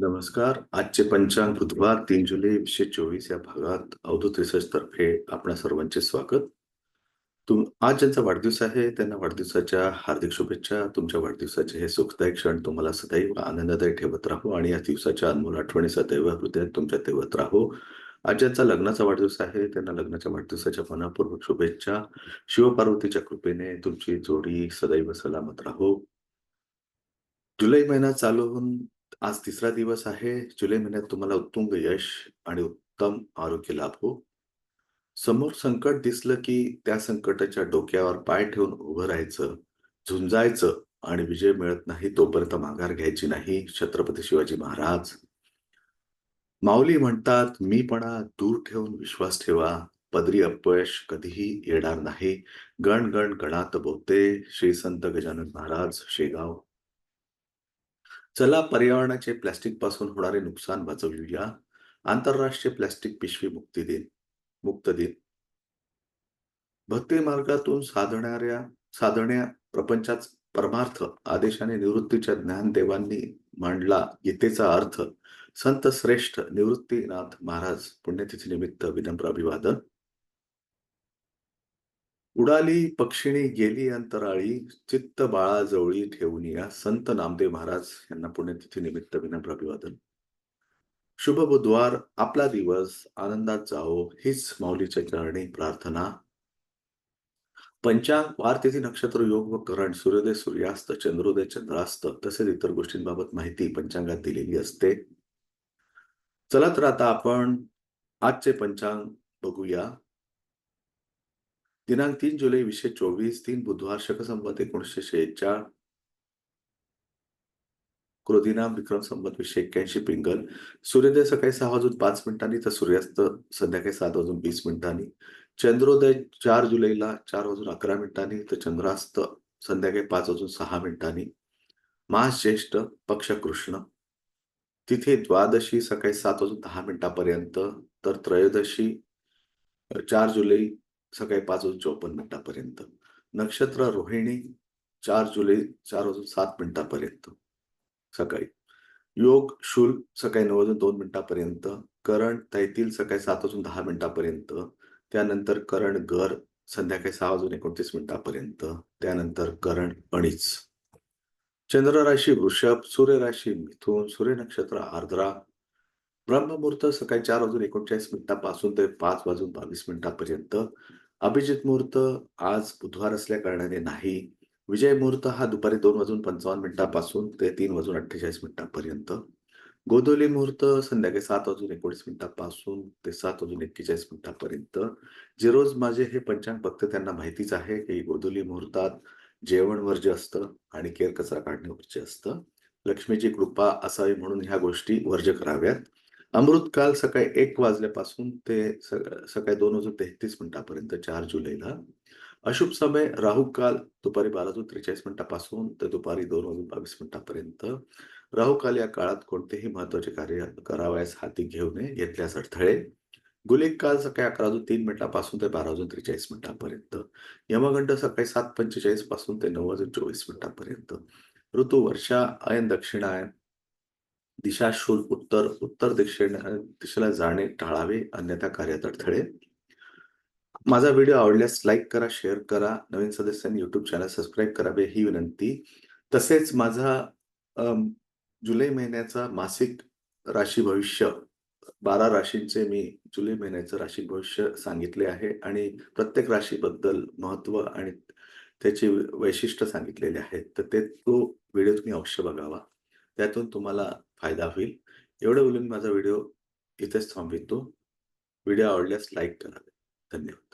नमस्कार. आजचे पंचांग बुधवार तीन जुलै एकशे चोवीस या भागात अवधूत रिसर्च तर्फे आपणा सर्वांचे स्वागत. तुम आज ज्यांचा वाढदिवस आहे त्यांना वाढदिवसाच्या हार्दिक शुभेच्छा. तुमच्या वाढदिवसाचे हे सुखदायक क्षण तुम्हाला सदैव आनंददायी ठेवत राहू आणि या दिवसाच्या अनमोल आठवणी सदैव हृदयात तुमच्या ठेवत राहू. आज ज्यांचा लग्नाचा वाढदिवस आहे त्यांना लग्नाच्या वाढदिवसाच्या मनापूर्वक शुभेच्छा. शिवपार्वतीच्या कृपेने तुमची जोडी सदैव सलामत राहो. जुलै महिना चालू होऊन आज तिसरा दिवस आहे. जुलै महिन्यात तुम्हाला उत्तुंग यश आणि उत्तम आरोग्य लाभ हो. समोर संकट दिसलं की त्या संकटाच्या डोक्यावर पाय ठेवून उभं राहायचं झुंजायचं आणि विजय मिळत नाही तोपर्यंत माघार घ्यायची नाही छत्रपती शिवाजी महाराज. माऊली म्हणतात मीपणा दूर ठेवून विश्वास ठेवा. पदरी अपयश कधीही येणार नाही. गण गण गणात बोलते श्री संत गजानन महाराज शेगाव. चला पर्यावरणाचे प्लास्टिकपासून होणारे नुकसान वाचवूया. आंतरराष्ट्रीय प्लास्टिक पिशवी मुक्ती दिन मुक्त दिन. भक्ती मार्गातून साधणाऱ्या साधण्या प्रपंचात परमार्थ आदेशाने निवृत्तीच्या ज्ञानदेवांनी मांडला गीतेचा अर्थ. संत श्रेष्ठ निवृत्तीनाथ महाराज पुण्यतिथी निमित्त विनम्र अभिवादन. उडाली पक्षिणी गेली अंतराळी चित्त बाळाजवळी ठेवून या. संत नामदेव महाराज यांना पुण्यतिथी निमित्त विनम्र अभिवादन. शुभ बुधवार आपला दिवस आनंदात जाओ हीच माऊलीच्या चरणी प्रार्थना. पंचांग वारतिथी नक्षत्र योग व करण सूर्योदय सूर्यास्त चंद्रोदय चंद्रास्त तसेच इतर गोष्टींबाबत माहिती पंचांगात दिलेली असते. चला तर आता आपण आजचे पंचांग बघूया. दिनांक तीन जुलै वीसशे चोवीस तीन बुधवार शक एकोणीसशे शेहेचाळ. क्रोधिनाम विक्रम संवत वीसशे एक्क्याऐंशी पिंगल. सूर्योदय सकाळी सहा वाजून पाच मिनिटांनी तर सूर्यास्त संध्याकाळी सात वाजून वीस मिनिटांनी. चंद्रोदय चार जुलैला चार वाजून अकरा मिनिटांनी तर चंद्रास्त संध्याकाळी पाच वाजून सहा मिनिटांनी. मास ज्येष्ठ पक्ष कृष्ण. तिथे द्वादशी सकाळी सात वाजून दहा मिनिटापर्यंत तर त्रयोदशी चार जुलै सकाळी पाच वाजून चौपन्न मिनिटापर्यंत. नक्षत्र रोहिणी चार जुलै चार वाजून सात मिनिटापर्यंत. सकाळी. योग शूल सकाळी नऊ वाजून दोन मिनिटापर्यंत. करण तैतील सकाळी सात वाजून दहा मिनिटापर्यंत. त्यानंतर करण गर संध्याकाळी सहा वाजून एकोणतीस मिनिटापर्यंत. त्यानंतर करण अणीच. चंद्र राशी वृषभ सूर्य राशी मिथून सूर्य नक्षत्र आर्द्रा. ब्रह्ममुहूर्त सकाळी चार वाजून एकोणचाळीस मिनिटापासून ते पाच वाजून बावीस मिनिटापर्यंत. अभिजित मुहूर्त आज बुधवार असल्या कारणाने नाही. विजय मुहूर्त हा दुपारी दोन वाजून पंचावन्न मिनिटापासून ते तीन वाजून अठ्ठेचाळीस मिनिटांपर्यंत. गोदोली मुहूर्त संध्याकाळी सात वाजून एकोणीस मिनिटापासून ते सात वाजून एक्केचाळीस मिनिटापर्यंत. जे रोज माझे हे पंचांग फक्त त्यांना माहितीच आहे की गोदोली मुहूर्तात जेवण वर्ज्य असतं आणि केर कचरा काढणे वर्ज्य असतं. लक्ष्मीची कृपा असावी म्हणून ह्या गोष्टी वर्ज्य कराव्यात. अमृतकाल सकाळी एक वाजल्यापासून ते सकाळी दोन वाजून तेहतीस मिनिटापर्यंत चार जुलैला. अशुभ समय राहू काल दुपारी बारा वाजून त्रेचाळीस मिनिटापासून ते दुपारी दोन वाजून बावीस मिनिटापर्यंत. राहुकाल या काळात कोणतेही महत्त्वाचे कार्य करावयास हाती घेऊ नये घेतल्यास अडथळे. गुलेक काल सकाळी अकरा वाजून तीन मिनिटापासून ते बारा वाजून त्रेचाळीस मिनिटापर्यंत. यमगंड सकाळी सात पंचेचाळीसपासून ते नऊ वाजून चोवीस मिनिटापर्यंत. ऋतू वर्षा अयन दक्षिणायन दिशाशूल उत्तर उत्तर दिशेने दिशेला जाणे टाळावे अन्यथा कार्यात अडथळे. माझा व्हिडिओ आवडल्यास लाईक करा शेअर करा. नवीन सदस्यांनी युट्यूब चॅनल सबस्क्राईब करावे ही विनंती. तसेच माझा जुलै महिन्याचा मासिक राशी भविष्य बारा राशींचे मी जुलै महिन्याचं राशी भविष्य सांगितले आहे आणि प्रत्येक राशीबद्दल महत्त्व आणि त्याचे वैशिष्ट्य सांगितलेले आहेत. तर ते तो व्हिडिओ तुम्ही अवश्य बघावा. त्यातून तुम्हाला फायदा होईल. एवढं बोलून माझा व्हिडिओ इथेच थांबवितो. व्हिडिओ आवडल्यास लाईक करावे धन्यवाद.